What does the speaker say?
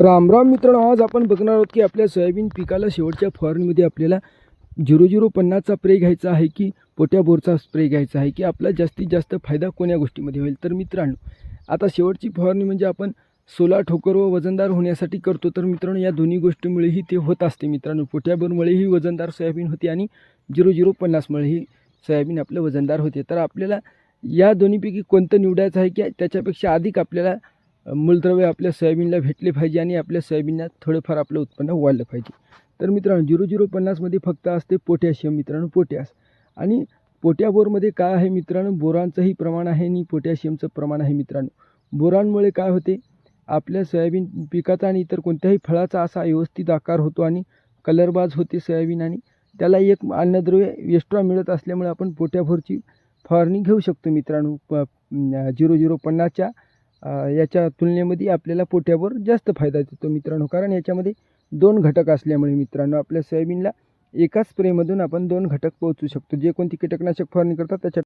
राम राम मित्रांनो आज आपण बघणार आहोत की आपल्या सोयाबीन पिकाला शेवटच्या फवारणीमध्ये आपल्याला झिरो झिरो पन्नासचा स्प्रे घ्यायचा आहे की पोट्या बोरचा स्प्रे घ्यायचा आहे की आपला जास्तीत जास्त फायदा कोण्या गोष्टीमध्ये होईल? तर मित्रांनो आता शेवटची फवारणी म्हणजे आपण सोला ठोकर व वजनदार होण्यासाठी करतो. तर मित्रांनो या दोन्ही गोष्टीमुळेही ते होत असते मित्रांनो. पोट्याबोरमुळेही वजनदार सोयाबीन होते आणि झिरो झिरो पन्नासमुळेही सोयाबीन आपलं वजनदार होते. तर आपल्याला या दोन्हीपैकी कोणतं निवडायचं आहे की त्याच्यापेक्षा अधिक आपल्याला मूलद्रव्य आपल्या सोयाबीनला भेटले पाहिजे आणि आपल्या सोयाबीनला थोडंफार आपलं उत्पन्न वाढलं पाहिजे. तर मित्रांनो झिरो झिरो पन्नासमध्ये फक्त असते पोटॅशियम मित्रांनो पोटॅश. आणि पोट्या बोरमध्ये काय आहे मित्रांनो बोरांचंही प्रमाण आहे आणि पोटॅशियमचं प्रमाण आहे मित्रांनो. बोरांमुळे काय होते आपल्या सोयाबीन पिकाचा आणि इतर कोणत्याही फळाचा असा व्यवस्थित आकार होतो आणि कलरबाज होते सोयाबीन आणि त्याला एक अन्नद्रव्य एक्स्ट्रा मिळत असल्यामुळे आपण पोट्याभोरची फवारणी घेऊ शकतो मित्रांनो. प झिरो झिरो पन्नासच्या याच्या तुलनेमध्ये आपल्याला पोट्यावर जास्त फायदा देतो मित्रांनो. कारण याच्यामध्ये दोन घटक असल्यामुळे मित्रांनो आपल्या सोयाबीनला एकाच स्प्रेमधून आपण दोन घटक पोहोचू शकतो. जे कोणती कीटकनाशक फवारणी करतात त्याच्या